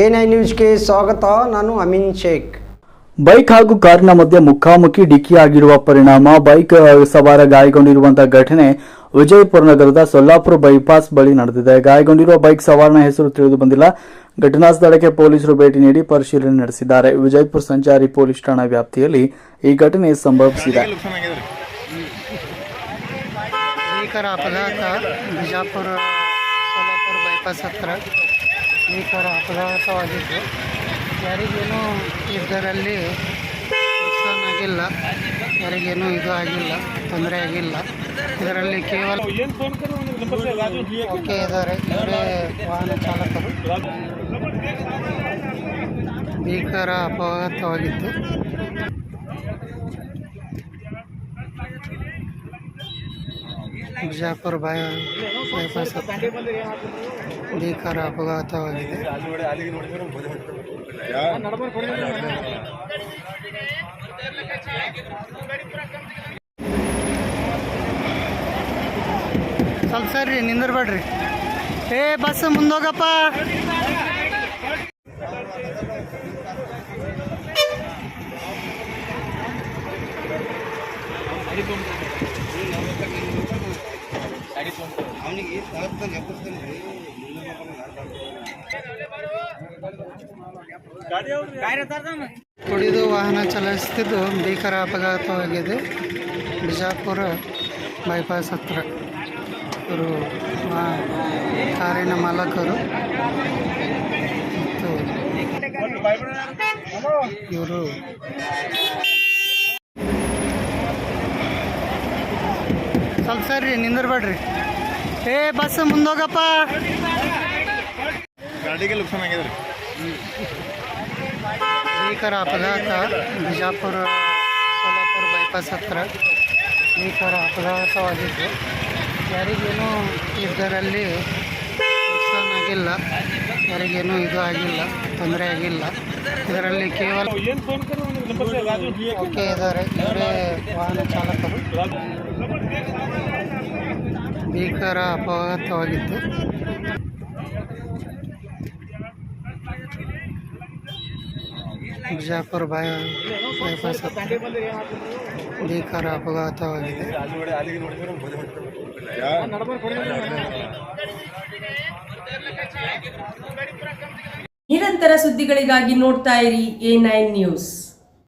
A nine ನ್ಯೂಸ್ಗೆ ಸ್ವಾಗತ ನಾನು ಅಮಿನ್ ಶೇಖ್. ಬೈಕ್ ಹಾಗೂ ಕಾರಿನ ಮಧ್ಯೆ ಮುಖಾಮುಖಿ ಡಿಕ್ಕಿಯಾಗಿರುವ ಪರಿಣಾಮ ಬೈಕ್ ಸವಾರ ಗಾಯಗೊಂಡಿರುವಂತಹ ಘಟನೆ ವಿಜಯಪುರ ನಗರದ ಸೊಲ್ಲಾಪುರ ಬೈಪಾಸ್ ಬಳಿ ನಡೆದಿದೆ. ಗಾಯಗೊಂಡಿರುವ ಬೈಕ್ ಸವಾರನ ಹೆಸರು ತಿಳಿದು ಬಂದಿಲ್ಲ. ಘಟನಾ ಸ್ಥಳಕ್ಕೆ ಪೊಲೀಸರು ಭೇಟಿ ನೀಡಿ ಪರಿಶೀಲನೆ ನಡೆಸಿದ್ದಾರೆ. ವಿಜಯಪುರ ಸಂಚಾರಿ ಪೊಲೀಸ್ ಠಾಣಾ ವ್ಯಾಪ್ತಿಯಲ್ಲಿ ಈ ಘಟನೆ ಸಂಭವಿಸಿದೆ. ಭೀಕರ ಅಪಘಾತ ಬಿಜಾಪುರ ಸೋಲಾಪುರ ಬೈಪಾಸ್ ಹತ್ರ. ಭೀಕರ ಅಪಘಾತವಾಗಿದ್ದು, ಯಾರಿಗೇನು ಇದರಲ್ಲಿ ಆಗಿಲ್ಲ, ಯಾರಿಗೇನು ಇದು ಆಗಿಲ್ಲ, ತೊಂದರೆ ಆಗಿಲ್ಲ. ಇದರಲ್ಲಿ ಕೇವಲ ಓಕೆ ಇದ್ದಾರೆ, ಇವರೇ ವಾಹನ ಚಾಲಕರು. ಭೀಕರ ಅಪಘಾತವಾಗಿತ್ತು ಬಿಜಾಪುರ ಬಾಯ ಬೈಪಾಸ್ ಭೀಕರ ಅಪಘಾತವಾಗಿದೆ. ಸ್ವಲ್ಪ ಸರಿ ನಿಂದಿರ್ಬೇಡ್ರಿ. ಏ ಬಸ್ ಮುಂದೋಗಪ್ಪ. ಕುಡಿದು ವಾಹನ ಚಲಾಯಿಸುತ್ತಿದ್ದು ಭೀಕರ ಅಪಘಾತವಾಗಿದೆ ಬಿಜಾಪುರ ಬೈಪಾಸ್ ಹತ್ರ. ಇವರು ಕಾರಿನ ಮಾಲಕರು. ಮತ್ತು ಇವರು ಸ್ವಲ್ಪ ಸರಿ ನಿಂದಿರ್ಬೇಡ್ರಿ. ಏ ಬಸ್ ಮುಂದೋಗಪ್ಪ. ಗಾಡಿಗೆ ಆಗಿದೆ ಭೀಕರ ಅಪಘಾತ ಬಿಜಾಪುರ ಸೋಲಾಪುರ ಬೈಪಾಸ್ ಹತ್ರ ಭೀಕರ ಅಪಘಾತವಾಗಿದ್ದು. ಯಾರಿಗೇನು ಇದರಲ್ಲಿ ನುಕ್ಸಾನ್ ಆಗಿಲ್ಲ. ಯಾರಿಗೇನು ಇದು ಆಗಿಲ್ಲ ತೊಂದರೆ ಆಗಿಲ್ಲ. ಇದರಲ್ಲಿ ಕೇವಲ ಓಕೆ ಇದ್ದಾರೆ ಇವರೇ ವಾಹನ ಚಾಲಕರು. ಭೀಕರ ಅಪಘಾತವಾಗಿತ್ತು. ಬಿಜಾಪುರ ಬಾಯ ಬೈಪಾಸ್ ಭೀಕರ ಅಪಘಾತವಾಗಿದೆ. ನಿರಂತರ ಸುದ್ದಿಗಳಿಗಾಗಿ ನೋಡ್ತಾ ಇರಿ ಎ ನೈನ್ ನ್ಯೂಸ್.